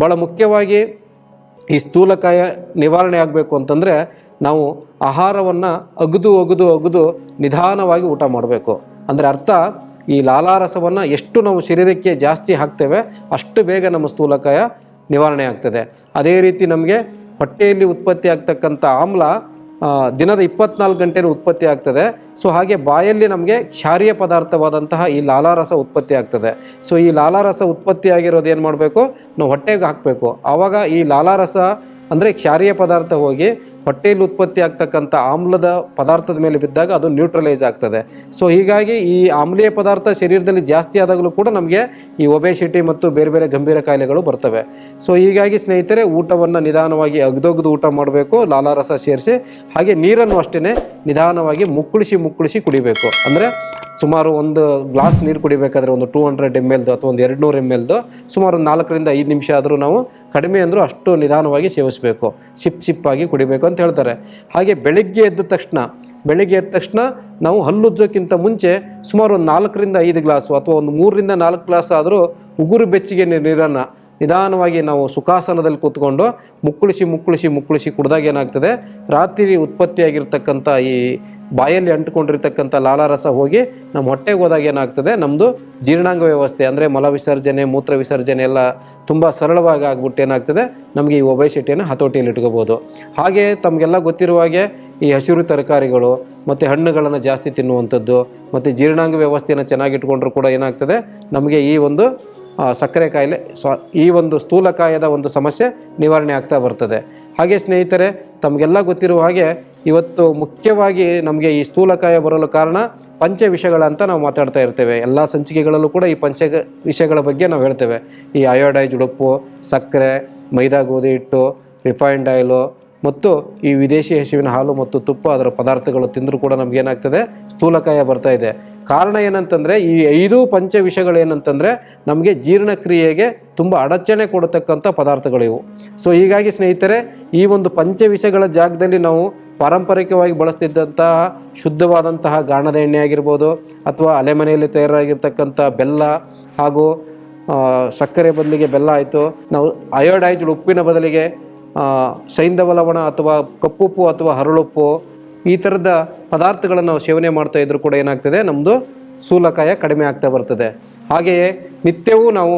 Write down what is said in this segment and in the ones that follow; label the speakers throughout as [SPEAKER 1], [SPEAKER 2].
[SPEAKER 1] ಭಾಳ ಮುಖ್ಯವಾಗಿ ಈ ಸ್ಥೂಲಕಾಯ ನಿವಾರಣೆ ಆಗಬೇಕು ಅಂತಂದರೆ ನಾವು ಆಹಾರವನ್ನು ಅಗದು ಅಗದು ಅಗದು ನಿಧಾನವಾಗಿ ಊಟ ಮಾಡಬೇಕು. ಅಂದರೆ ಅರ್ಥ, ಈ ಲಾಲಾರಸವನ್ನು ಎಷ್ಟು ನಾವು ಶರೀರಕ್ಕೆ ಜಾಸ್ತಿ ಹಾಕ್ತೇವೆ ಅಷ್ಟು ಬೇಗ ನಮ್ಮ ಸ್ಥೂಲಕಾಯ ನಿವಾರಣೆ ಆಗ್ತದೆ. ಅದೇ ರೀತಿ ನಮಗೆ ಹೊಟ್ಟೆಯಲ್ಲಿ ಉತ್ಪತ್ತಿ ಆಗ್ತಕ್ಕಂಥ ಆಮ್ಲ ದಿನದ ಇಪ್ಪತ್ನಾಲ್ಕು ಗಂಟೆನೂ ಉತ್ಪತ್ತಿ ಆಗ್ತದೆ. ಸೊ ಹಾಗೆ ಬಾಯಲ್ಲಿ ನಮಗೆ ಕ್ಷಾರೀಯ ಪದಾರ್ಥವಾದಂತಹ ಈ ಲಾಲಾರಸ ಉತ್ಪತ್ತಿ ಆಗ್ತದೆ. ಸೊ ಈ ಲಾಲಾರಸ ಉತ್ಪತ್ತಿ ಆಗಿರೋದು ಏನು ಮಾಡಬೇಕು? ನಾವು ಹೊಟ್ಟೆಗೆ ಹಾಕಬೇಕು. ಆವಾಗ ಈ ಲಾಲಾರಸ ಅಂದರೆ ಕ್ಷಾರೀಯ ಪದಾರ್ಥ ಹೋಗಿ ಹೊಟ್ಟೆಯಲ್ಲಿ ಉತ್ಪತ್ತಿ ಆಗ್ತಕ್ಕಂಥ ಆಮ್ಲದ ಪದಾರ್ಥದ ಮೇಲೆ ಬಿದ್ದಾಗ ಅದು ನ್ಯೂಟ್ರಲೈಸ್ ಆಗ್ತದೆ. ಸೊ ಹೀಗಾಗಿ ಈ ಆಮ್ಲೀಯ ಪದಾರ್ಥ ಶರೀರದಲ್ಲಿ ಜಾಸ್ತಿ ಆದಾಗಲೂ ಕೂಡ ನಮಗೆ ಈ ಒಬೆಸಿಟಿ ಮತ್ತು ಬೇರೆ ಬೇರೆ ಗಂಭೀರ ಕಾಯಿಲೆಗಳು ಬರ್ತವೆ. ಸೊ ಹೀಗಾಗಿ ಸ್ನೇಹಿತರೆ, ಊಟವನ್ನು ನಿಧಾನವಾಗಿ ಅಗ್ದೊಗ್ದು ಊಟ ಮಾಡಬೇಕು, ಲಾಲಾರಸ ಸೇರಿಸಿ, ಹಾಗೆ ನೀರನ್ನು ಅಷ್ಟೇ ನಿಧಾನವಾಗಿ ಮುಕ್ಕುಳಿಸಿ ಮುಕ್ಕುಳಿಸಿ ಕುಡಿಬೇಕು. ಅಂದರೆ ಸುಮಾರು ಒಂದು ಗ್ಲಾಸ್ ನೀರು ಕುಡಿಬೇಕಾದ್ರೆ ಒಂದು ಟೂ ಹಂಡ್ರೆಡ್ ಎಂ ಎಲ್ದು ಅಥವಾ ಒಂದು ಎರಡು ನೂರು ಎಂ ಎಲ್ದು ಸುಮಾರು ಒಂದು ನಾಲ್ಕರಿಂದ ಐದು ನಿಮಿಷ ಆದರೂ ನಾವು ಕಡಿಮೆ ಅಂದರೂ ಅಷ್ಟು ನಿಧಾನವಾಗಿ ಸೇವಿಸಬೇಕು. ಸಿಪ್ ಸಿಪ್ಪಾಗಿ ಕುಡಿಬೇಕು ಅಂತ ಹೇಳ್ತಾರೆ. ಹಾಗೆ ಬೆಳಗ್ಗೆ ಎದ್ದ ತಕ್ಷಣ, ಬೆಳಗ್ಗೆ ಎದ್ದ ತಕ್ಷಣ ನಾವು ಹಲ್ಲುಜ್ಜೋಕ್ಕಿಂತ ಮುಂಚೆ ಸುಮಾರು ಒಂದು ನಾಲ್ಕರಿಂದ ಐದು ಗ್ಲಾಸು ಅಥವಾ ಒಂದು ಮೂರರಿಂದ ನಾಲ್ಕು ಗ್ಲಾಸ್ ಆದರೂ ಉಗುರು ಬೆಚ್ಚಗೆ ನೀರನ್ನು ನಿಧಾನವಾಗಿ ನಾವು ಸುಖಾಸನದಲ್ಲಿ ಕೂತ್ಕೊಂಡು ಮುಕ್ಕುಳಿಸಿ ಮುಕ್ಕುಳಿಸಿ ಮುಕ್ಕುಳಿಸಿ ಕುಡ್ದಾಗ ಏನಾಗ್ತದೆ? ರಾತ್ರಿ ಉತ್ಪತ್ತಿಯಾಗಿರ್ತಕ್ಕಂಥ ಈ ಬಾಯಲ್ಲಿ ಅಂಟ್ಕೊಂಡಿರ್ತಕ್ಕಂಥ ಲಾಲಾರಸ ಹೋಗಿ ನಮ್ಮ ಹೊಟ್ಟೆಗೆ ಹೋದಾಗ ಏನಾಗ್ತದೆ? ನಮ್ಮದು ಜೀರ್ಣಾಂಗ ವ್ಯವಸ್ಥೆ ಅಂದರೆ ಮಲ ವಿಸರ್ಜನೆ, ಮೂತ್ರ ವಿಸರ್ಜನೆ ಎಲ್ಲ ತುಂಬ ಸರಳವಾಗಿ ಆಗ್ಬಿಟ್ಟು ಏನಾಗ್ತದೆ? ನಮಗೆ ಈ ಒಬೆಸಿಟಿಯನ್ನು ಹತೋಟಿಯಲ್ಲಿ ಇಟ್ಕೋಬೋದು. ಹಾಗೆ ತಮಗೆಲ್ಲ ಗೊತ್ತಿರುವ ಹಾಗೆ ಈ ಹಸಿರು ತರಕಾರಿಗಳು ಮತ್ತು ಹಣ್ಣುಗಳನ್ನು ಜಾಸ್ತಿ ತಿನ್ನುವಂಥದ್ದು ಮತ್ತು ಜೀರ್ಣಾಂಗ ವ್ಯವಸ್ಥೆಯನ್ನು ಚೆನ್ನಾಗಿಟ್ಕೊಂಡ್ರೂ ಕೂಡ ಏನಾಗ್ತದೆ? ನಮಗೆ ಈ ಒಂದು ಸಕ್ಕರೆ ಕಾಯಿಲೆ, ಸ್ವ, ಈ ಒಂದು ಸ್ಥೂಲಕಾಯದ ಒಂದು ಸಮಸ್ಯೆ ನಿವಾರಣೆ ಆಗ್ತಾ ಬರ್ತದೆ. ಹಾಗೆ ಸ್ನೇಹಿತರೆ, ತಮಗೆಲ್ಲ ಗೊತ್ತಿರುವ ಹಾಗೆ ಇವತ್ತು ಮುಖ್ಯವಾಗಿ ನಮಗೆ ಈ ಸ್ಥೂಲಕಾಯ ಬರಲು ಕಾರಣ ಪಂಚ ವಿಷಗಳಂತ ನಾವು ಮಾತಾಡ್ತಾ ಇರ್ತೇವೆ. ಎಲ್ಲ ಸಂಚಿಕೆಗಳಲ್ಲೂ ಕೂಡ ಈ ಪಂಚ ವಿಷಯಗಳ ಬಗ್ಗೆ ನಾವು ಹೇಳ್ತೇವೆ. ಈ ಅಯೋಡೈಜ್ ಉಡುಪು ಸಕ್ಕರೆ, ಮೈದಾ ಗೋಧಿ ಹಿಟ್ಟು ರಿಫೈನ್ಡ್ ಆಯಿಲು ಮತ್ತು ಈ ವಿದೇಶಿ ಹಸುವಿನ ಹಾಲು ಮತ್ತು ತುಪ್ಪ ಅದರ ಪದಾರ್ಥಗಳು ತಿಂದರೂ ಕೂಡ ನಮಗೇನಾಗ್ತದೆ ಸ್ಥೂಲಕಾಯ ಬರ್ತಾ ಇದೆ. ಕಾರಣ ಏನಂತಂದರೆ ಈ ಐದು ಪಂಚ ವಿಷಯಗಳೇನಂತಂದರೆ ನಮಗೆ ಜೀರ್ಣಕ್ರಿಯೆಗೆ ತುಂಬ ಅಡಚಣೆ ಕೊಡತಕ್ಕಂಥ ಪದಾರ್ಥಗಳಿವು ಸೊ ಹೀಗಾಗಿ ಸ್ನೇಹಿತರೆ, ಈ ಒಂದು ಪಂಚ ವಿಷಯಗಳ ಜಾಗದಲ್ಲಿ ನಾವು ಪಾರಂಪರಿಕವಾಗಿ ಬಳಸ್ತಿದ್ದಂತಹ ಶುದ್ಧವಾದಂತಹ ಗಾಣದ ಎಣ್ಣೆ ಆಗಿರ್ಬೋದು ಅಥವಾ ಅಲೆಮನೆಯಲ್ಲಿ ತಯಾರಾಗಿರ್ತಕ್ಕಂಥ ಬೆಲ್ಲ ಹಾಗೂ ಸಕ್ಕರೆ ಬದಲಿಗೆ ಬೆಲ್ಲ ಆಯಿತು. ನಾವು ಅಯೋಡೈಜ್ಡ್ ಉಪ್ಪಿನ ಬದಲಿಗೆ ಸೈಂಧವ ಲವಣ ಅಥವಾ ಕಪ್ಪುಪ್ಪು ಅಥವಾ ಹರಳುಪ್ಪು ಈ ಥರದ ಪದಾರ್ಥಗಳನ್ನು ನಾವು ಸೇವನೆ ಮಾಡ್ತಾ ಇದ್ರೂ ಕೂಡ ಏನಾಗ್ತದೆ? ನಮ್ಮದು ಸ್ಥೂಲಕಾಯ ಕಡಿಮೆ ಆಗ್ತಾ ಬರ್ತದೆ. ಹಾಗೆಯೇ ನಿತ್ಯವೂ ನಾವು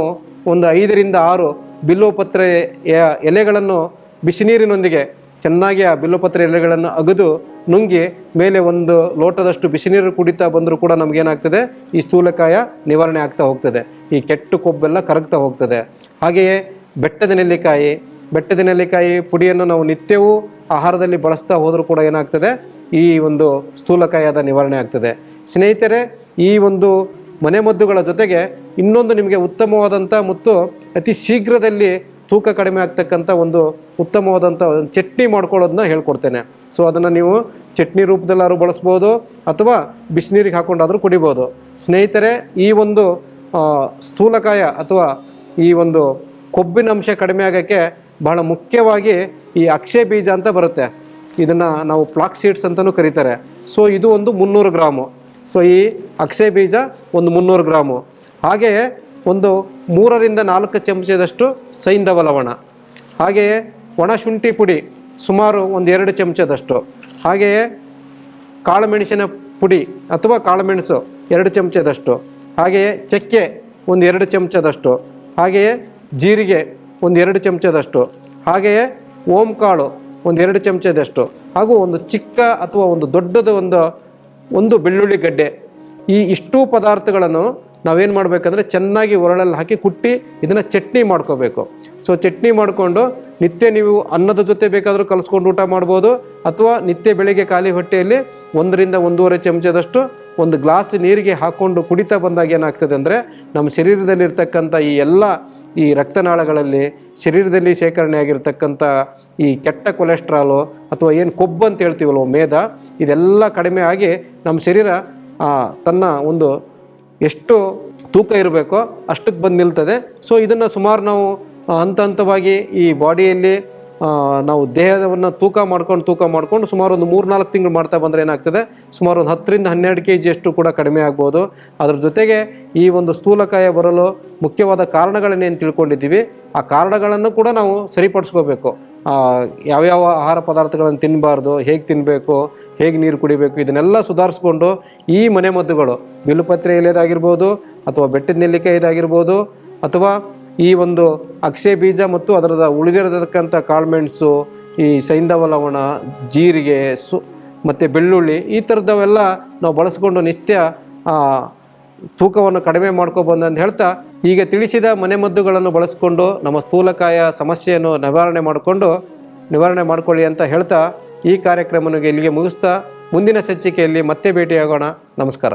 [SPEAKER 1] ಒಂದು ಐದರಿಂದ ಆರು ಬಿಲ್ಲುಪತ್ರೆಯ ಎಲೆಗಳನ್ನು ಬಿಸಿನೀರಿನೊಂದಿಗೆ ಚೆನ್ನಾಗಿ ಆ ಬಿಲ್ಲುಪತ್ರೆ ಎಲೆಗಳನ್ನು ಅಗದು ನುಂಗಿ ಮೇಲೆ ಒಂದು ಲೋಟದಷ್ಟು ಬಿಸಿನೀರು ಕುಡಿತಾ ಬಂದರೂ ಕೂಡ ನಮಗೇನಾಗ್ತದೆ? ಈ ಸ್ಥೂಲಕಾಯ ನಿವಾರಣೆ ಆಗ್ತಾ ಹೋಗ್ತದೆ. ಈ ಕೆಟ್ಟು ಕೊಬ್ಬೆಲ್ಲ ಕರಗ್ತಾ ಹೋಗ್ತದೆ. ಹಾಗೆಯೇ ಬೆಟ್ಟದ ನೆಲ್ಲಿಕಾಯಿ ಬೆಟ್ಟದ ನೆಲ್ಲಿಕಾಯಿ ಪುಡಿಯನ್ನು ನಾವು ನಿತ್ಯವೂ ಆಹಾರದಲ್ಲಿ ಬಳಸ್ತಾ ಹೋದರೂ ಕೂಡ ಏನಾಗ್ತದೆ? ಈ ಒಂದು ಸ್ಥೂಲಕಾಯದ ನಿವಾರಣೆ ಆಗ್ತದೆ. ಸ್ನೇಹಿತರೆ, ಈ ಒಂದು ಮನೆಮದ್ದುಗಳ ಜೊತೆಗೆ ಇನ್ನೊಂದು ನಿಮಗೆ ಉತ್ತಮವಾದಂಥ ಮತ್ತು ಅತಿ ಶೀಘ್ರದಲ್ಲಿ ತೂಕ ಕಡಿಮೆ ಆಗ್ತಕ್ಕಂಥ ಒಂದು ಉತ್ತಮವಾದಂಥ ಚಟ್ನಿ ಮಾಡ್ಕೊಳ್ಳೋದನ್ನ ಹೇಳ್ಕೊಡ್ತೇನೆ. ಸೊ ಅದನ್ನು ನೀವು ಚಟ್ನಿ ರೂಪದಲ್ಲಾದ್ರೂ ಬಳಸ್ಬೋದು ಅಥವಾ ಬಿಸಿನೀರಿಗೆ ಹಾಕ್ಕೊಂಡಾದರೂ ಕುಡಿಬೋದು. ಸ್ನೇಹಿತರೆ, ಈ ಒಂದು ಸ್ಥೂಲಕಾಯ ಅಥವಾ ಈ ಒಂದು ಕೊಬ್ಬಿನ ಅಂಶ ಕಡಿಮೆ ಆಗೋಕ್ಕೆ ಬಹಳ ಮುಖ್ಯವಾಗಿ ಈ ಅಕ್ಷಯ ಬೀಜ ಅಂತ ಬರುತ್ತೆ. ಇದನ್ನು ನಾವು ಪ್ಲಾಕ್ ಸೀಡ್ಸ್ ಅಂತಲೂ ಕರೀತಾರೆ. ಸೊ ಇದು ಒಂದು ಮುನ್ನೂರು ಗ್ರಾಮು. ಸೊ ಈ ಅಕ್ಷಯ ಬೀಜ ಒಂದು ಮುನ್ನೂರು ಗ್ರಾಮು. ಹಾಗೆಯೇ ಒಂದು ಮೂರರಿಂದ ನಾಲ್ಕು ಚಮಚದಷ್ಟು ಸೈಂಧವ ಲವಣ ಹಾಗೆಯೇ ಒಣ ಶುಂಠಿ ಪುಡಿ ಸುಮಾರು ಒಂದು ಎರಡು ಚಮಚದಷ್ಟು. ಹಾಗೆಯೇ ಕಾಳುಮೆಣಸಿನ ಪುಡಿ ಅಥವಾ ಕಾಳುಮೆಣಸು ಎರಡು ಚಮಚದಷ್ಟು. ಹಾಗೆಯೇ ಚಕ್ಕೆ ಒಂದು ಎರಡು ಚಮಚದಷ್ಟು. ಹಾಗೆಯೇ ಜೀರಿಗೆ ಒಂದು ಎರಡು ಚಮಚದಷ್ಟು. ಹಾಗೆಯೇ ಓಂಕಾಳು ಒಂದು ಎರಡು ಚಮಚದಷ್ಟು. ಹಾಗೂ ಒಂದು ಚಿಕ್ಕ ಅಥವಾ ಒಂದು ದೊಡ್ಡದ ಒಂದು ಒಂದು ಬೆಳ್ಳುಳ್ಳಿ ಗಡ್ಡೆ. ಈ ಇಷ್ಟೂ ಪದಾರ್ಥಗಳನ್ನು ನಾವೇನು ಮಾಡಬೇಕಂದ್ರೆ ಚೆನ್ನಾಗಿ ಒರಳಲ್ಲಿ ಹಾಕಿ ಕುಟ್ಟಿ ಇದನ್ನು ಚಟ್ನಿ ಮಾಡ್ಕೋಬೇಕು. ಸೊ ಚಟ್ನಿ ಮಾಡಿಕೊಂಡು ನಿತ್ಯ ನೀವು ಅನ್ನದ ಜೊತೆ ಬೇಕಾದರೂ ಕಲಿಸ್ಕೊಂಡು ಊಟ ಮಾಡ್ಬೋದು, ಅಥವಾ ನಿತ್ಯ ಬೆಳಿಗ್ಗೆ ಖಾಲಿ ಹೊಟ್ಟೆಯಲ್ಲಿ ಒಂದರಿಂದ ಒಂದೂವರೆ ಚಮಚದಷ್ಟು ಒಂದು ಗ್ಲಾಸ್ ನೀರಿಗೆ ಹಾಕ್ಕೊಂಡು ಕುಡಿತಾ ಬಂದಾಗ ಏನಾಗ್ತದೆ ಅಂದರೆ ನಮ್ಮ ಶರೀರದಲ್ಲಿರ್ತಕ್ಕಂಥ ಈ ಎಲ್ಲ ಈ ರಕ್ತನಾಳಗಳಲ್ಲಿ ಶರೀರದಲ್ಲಿ ಶೇಖರಣೆ ಆಗಿರ್ತಕ್ಕಂಥ ಈ ಕೆಟ್ಟ ಕೊಲೆಸ್ಟ್ರಾಲು ಅಥವಾ ಏನು ಕೊಬ್ಬು ಅಂತ ಹೇಳ್ತೀವಲ್ವ ಮೇಧ ಇದೆಲ್ಲ ಕಡಿಮೆ ಆಗಿ ನಮ್ಮ ಶರೀರ ತನ್ನ ಒಂದು ಎಷ್ಟು ತೂಕ ಇರಬೇಕೋ ಅಷ್ಟಕ್ಕೆ ಬಂದು ನಿಲ್ತದೆ. ಸೊ ಇದನ್ನು ಸುಮಾರು ನಾವು ಹಂತ ಹಂತವಾಗಿ ಈ ಬಾಡಿಯಲ್ಲಿ ನಾವು ದೇಹವನ್ನು ತೂಕ ಮಾಡ್ಕೊಂಡು ತೂಕ ಮಾಡ್ಕೊಂಡು ಸುಮಾರು ಒಂದು ಮೂರು ನಾಲ್ಕು ತಿಂಗಳು ಮಾಡ್ತಾ ಬಂದರೆ ಏನಾಗ್ತದೆ? ಸುಮಾರು ಒಂದು ಹತ್ತರಿಂದ ಹನ್ನೆರಡು ಕೆ ಜಿಯಷ್ಟು ಕೂಡ ಕಡಿಮೆ ಆಗ್ಬೋದು. ಅದ್ರ ಜೊತೆಗೆ ಈ ಒಂದು ಸ್ಥೂಲಕಾಯ ಬರಲು ಮುಖ್ಯವಾದ ಕಾರಣಗಳನ್ನೇನು ತಿಳ್ಕೊಂಡಿದ್ದೀವಿ? ಆ ಕಾರಣಗಳನ್ನು ಕೂಡ ನಾವು ಸರಿಪಡಿಸ್ಕೋಬೇಕು. ಯಾವ್ಯಾವ ಆಹಾರ ಪದಾರ್ಥಗಳನ್ನು ತಿನ್ನಬಾರ್ದು ಹೇಗೆ ತಿನ್ನಬೇಕು ಹೇಗೆ ನೀರು ಕುಡಿಬೇಕು, ಇದನ್ನೆಲ್ಲ ಸುಧಾರಿಸ್ಕೊಂಡು ಈ ಮನೆಮದ್ದುಗಳು ಬಿಲ್ಲುಪತ್ರೆ ಎಲೆಯದಾಗಿರ್ಬೋದು ಅಥವಾ ಬೆಟ್ಟದ ನೆಲ್ಲಿಕಾಯಿ ಇದಾಗಿರ್ಬೋದು ಅಥವಾ ಈ ಒಂದು ಅಕ್ಷೆ ಬೀಜ ಮತ್ತು ಅದರ ಉಳಿದಿರತಕ್ಕಂಥ ಕಾಳುಮೆಣಸು, ಈ ಸೈಂಧವ ಲವಣ, ಜೀರಿಗೆ, ಸು, ಮತ್ತು ಬೆಳ್ಳುಳ್ಳಿ, ಈ ಥರದವೆಲ್ಲ ನಾವು ಬಳಸ್ಕೊಂಡು ನಿತ್ಯ ತೂಕವನ್ನು ಕಡಿಮೆ ಮಾಡ್ಕೊಬಂದು ಅಂತ ಹೇಳ್ತಾ ಈಗ ತಿಳಿಸಿದ ಮನೆಮದ್ದುಗಳನ್ನು ಬಳಸ್ಕೊಂಡು ನಮ್ಮ ಸ್ಥೂಲಕಾಯ ಸಮಸ್ಯೆಯನ್ನು ನಿವಾರಣೆ ಮಾಡಿಕೊಂಡು, ನಿವಾರಣೆ ಮಾಡ್ಕೊಳ್ಳಿ ಅಂತ ಹೇಳ್ತಾ ಈ ಕಾರ್ಯಕ್ರಮನಿಗೆ ಇಲ್ಲಿಗೆ ಮುಗಿಸ್ತಾ ಮುಂದಿನ ಸಂಚಿಕೆಯಲ್ಲಿ ಮತ್ತೆ ಭೇಟಿಯಾಗೋಣ. ನಮಸ್ಕಾರ.